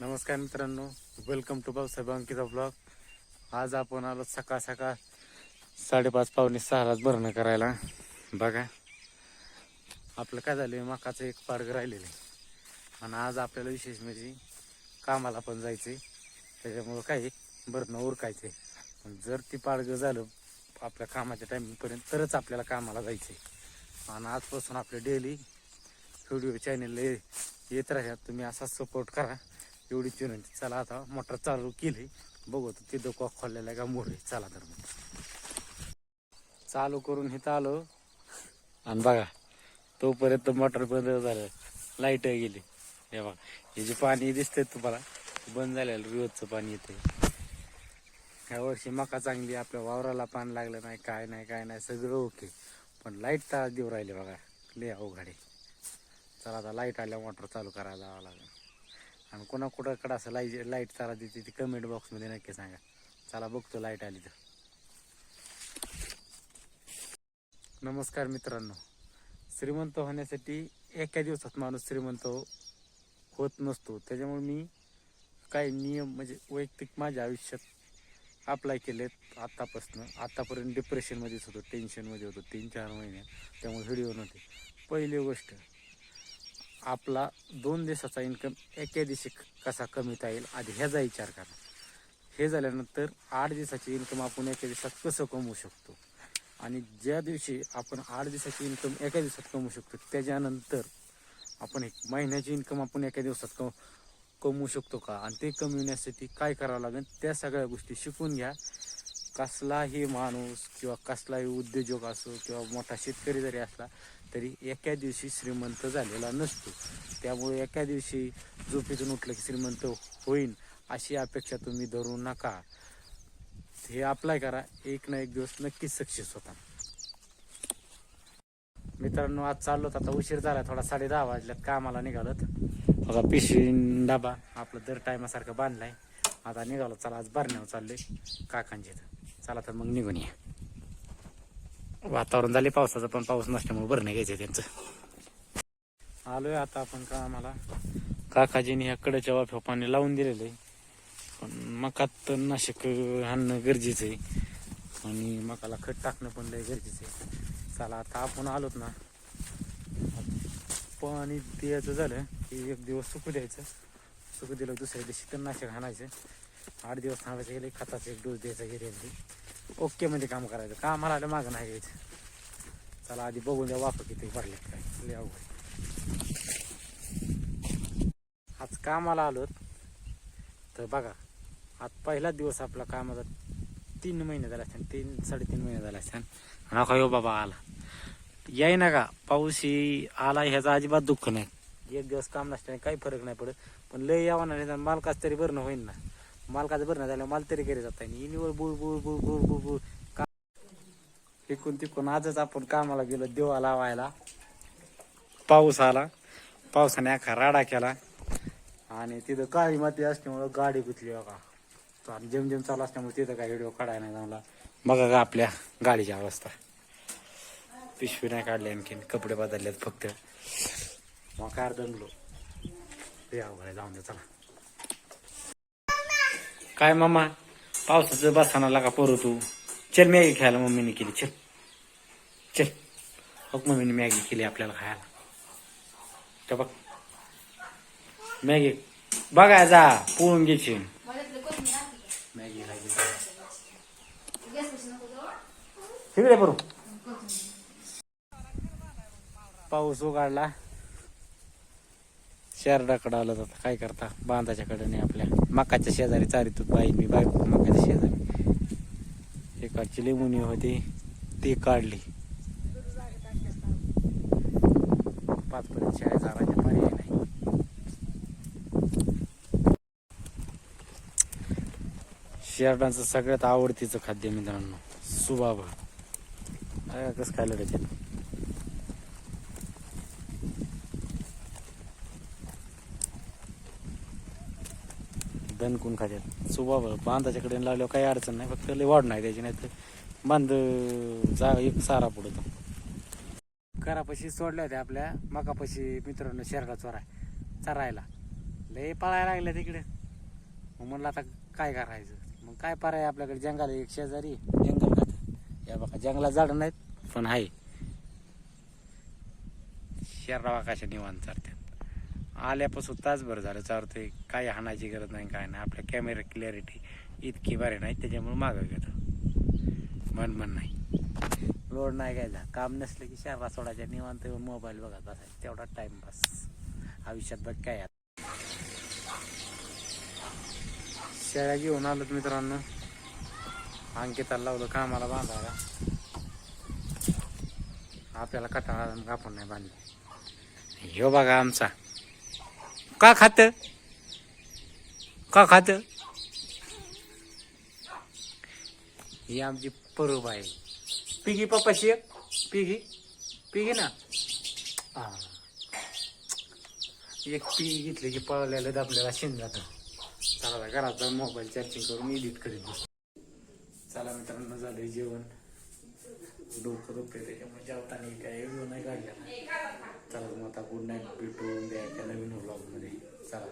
नमस्कार मित्रांनो welcome to Bhausaheb Ankita blog आज आपण आलो सकाळ सकाळ साडेपाच पावणे सहालाच भरणं करायला. बघा आपलं काय झालं मकाचं एक पाडग राहिलेलं आहे. आणि आज आपल्याला विशेष म्हणजे कामाला पण जायचं आहे त्याच्यामुळं काय भरणं उरकायचं जर ती पाडगं झालं आपल्या कामाच्या टायमिंगपर्यंत तरच आपल्याला कामाला जायचं आहे आणि आजपासून आपले डेली व्हिडिओ चॅनलला येत राहतात तुम्ही असा सपोर्ट करा. एवढी विनंती चला आता मोटर चालू केली. बघू ते तिथं कॉक खोललेला आहे का मोरे चला तर मग. चालू करून इथं आलो. आणि बघा तोपर्यंत मोटर बंद झालं. लाइट गेली. हे बघा हे जे पाणी दिसतंय तुम्हाला बंद झालेलं रोजचं पाणी येते ह्या वर्षी मका चांगली आपल्या वावराला पाणी लागलं नाही काय नाही काय नाही. सगळं ओके. पण लाइट तास देऊ राहिले बघा. लय अवघड आहे. चला आता लाइट आल्या मोटर चालू करायला जावं लागेल. आणि कोणा कुणाकडं असं लाइट लाइट चाला देते ती कमेंट बॉक्समध्ये नक्की सांगा. चला बघतो लाइट आली तर. नमस्कार मित्रांनो. श्रीमंत होण्यासाठी एका दिवसात माणूस श्रीमंत होत नसतो. त्याच्यामुळे मी काही नियम म्हणजे वैयक्तिक माझ्या आयुष्यात अप्लाय केलेत आत्तापासून आत्तापर्यंत डिप्रेशनमध्येच होतो टेन्शनमध्ये होतो तीन चार महिने. त्यामुळे व्हिडिओ नव्हते. पहिली गोष्ट आपला दोन दिवसाचा इन्कम एका दिवशी कसा कमीता येईल? आधी ह्याचा विचार करा. हे झाल्यानंतर आठ दिवसाची इन्कम आपण एका दिवसात कसं कमवू शकतो? आणि ज्या दिवशी आपण आठ दिवसाची इन्कम एका दिवसात कमवू शकतो त्याच्यानंतर आपण एक महिन्याची इन्कम आपण एका दिवसात कम कमवू शकतो का? आणि ते कमविण्यासाठी काय करावं लागेल? त्या सगळ्या गोष्टी शिकून घ्या. कसलाही माणूस किंवा कसलाही उद्योजक असो किंवा मोठा शेतकरी जरी असला तरी एका दिवशी श्रीमंत झालेला नसतो. त्यामुळे एका दिवशी झोपेतून उठलं की श्रीमंत होईन अशी अपेक्षा तुम्ही धरू नका. हे अप्लाय करा. एक ना एक दिवस नक्कीच सक्सेस होता मित्रांनो आज चाललो आता उशीर झाला थोडा साडे दहा वाजल्यात. कामाला निघालोत. बघा पिशवी डबा आपलं दर टायमासारखं बांधलाय. आता निघालो. चला आज बरण्यावर चाललोय. काकांचे चला तर मग निघून या. वातावरण झाले पावसाचं पण पाऊस नसल्यामुळे भरणं घ्यायचं त्यांचं. आलोय आता आपण कामाला काकाजीने ह्या कडेच्या वाफ्या पाणी लावून दिलेलं आहे पण मकात तर नाशिक आणणं गरजेचं आहे आणि मकाला खत टाकणं पण लय गरजेचं आहे चला आता आपण आलोत ना. पाणी द्यायचं झालं की एक दिवस सुकू द्यायचं. सुकू दिलं दुसऱ्या दिवशी तर नाशिक हाणायचं आठ दिवस थांबायचं गेले खताचा एक डोस द्यायचा गेले ओके मध्ये काम करायचं. कामाला आलं मागं नाही घ्यायचं चला आधी बघून द्या वापर किती भरले काय. लय अवघड. आज कामाला आलोत तर बघा आज पहिला दिवस आपला कामाचा तीन महिने झाला असतात तीन साडेतीन महिने झाला असतात आणि हा यो बाबा आला. याय ना का पाऊस आला ह्याचा अजिबात दुःख नाही. एक दिवस काम नसल्याने काही फरक नाही पडत. पण लय यावा नाही मालकाच तरी भरणं होईल ना. मालकाचं भरणं झालं माल तरी घरी जाता येईल निवळ बुळ बुळ बुळ बुळ बुळ बुळ. का इकून तिकून आजच आपण कामाला गेलो देवा लावायला. पाऊस आला. पावसाने अखा राडा केला. आणि तिथं काळी माती असल्यामुळं गाडी गुतली बघा. आणि जेम चालू असल्यामुळे तिथं काय व्हिडिओ काढायला नाही जमला. बघा का आपल्या गाडीची अवस्था. पिशवी नाही काढली आणखीन. कपडे बदललेत फक्त. मग कार दमलो ते अवघड जाऊन दे चला. काय मामा? पावसाचं बसाना लागा पोरू तू. चल मॅगी खायला मम्मीने केली. चल. चल. हो मम्मीने मॅगी केली आपल्याला खायला. त्या बघ. मॅगी. बघा जा पोळून घ्यायची. मॅगी तिकडे बरू पाऊस उघडला. शेरडाकडं आलं आता काय करता? बांधाच्या कडे आपल्या. मकाच्या शेजारी चारित बाई मी बायको मकाच्या शेजारी. एकाची लिंबुनी होती. ती काढली. पाचपर्यंत शाळेत जाण्याचा पर्याय नाही. शेरडांचं सगळ्यात आवडतीचं खाद्य मित्रांनो सुबाबा कसं खायला त्याच्यात? दणकून खात्यात? सुबाबा बांधाच्या कडे लावल्यावर काही अडचण नाही फक्त लय वाढ नाही त्याची नाही तर बांध जा एक सारा पडतो घरापाशी सोडल्या होत्या आपल्या मकापाशी मित्रांनो शेरगा चोरा चरायला. लय पळायला लागल्या तिकडे. मग म्हणलं आता काय करायचं? मग काय पराय आपल्याकडे? जंगल एक शेजारी जंगल खात या बघा जंगलात झाडं नाहीत पण आहे. शर्रावा कशा निवांत चालतात आल्यापासून तासभर झालं चालतंय. काही हाणायची गरज नाही काय नाही. आपल्या कॅमेरा क्लॅरिटी इतकी बरी नाही त्याच्यामुळे मागं घेतो. मन मन नाही. लोड नाही घ्यायचा काम नसलं की शर्रा सोडायच्या निवांत मोबाईल बघत बसायचा. तेवढा टाईमपास आयुष्यात बघ काय आता शेळ्या घेऊन आलोत मित्रांनो. अंकिताला लावलं कामाला बांधायला. आपल्याला कटाळा मग आपण नाही बांधले. हे बघा आमचा. का खात? का खात? ही आमची परूब आहे. पिगी पप्पाशी एक पिगी पिगी ना. हा. एक पिगी घेतली की पळलेलं दाबल्याला शेण जातं. चला घरात जाऊन मोबाईल चार्जिंग करून एडिट करीत चला मित्रांनो झालं जेवण. डोकं दुखते त्याच्यामुळे जेवताना काय व्हिडिओ नाही काढला. चला मग आता गुड नाईट भेटून द्या नवीन व्लॉगमध्ये चला.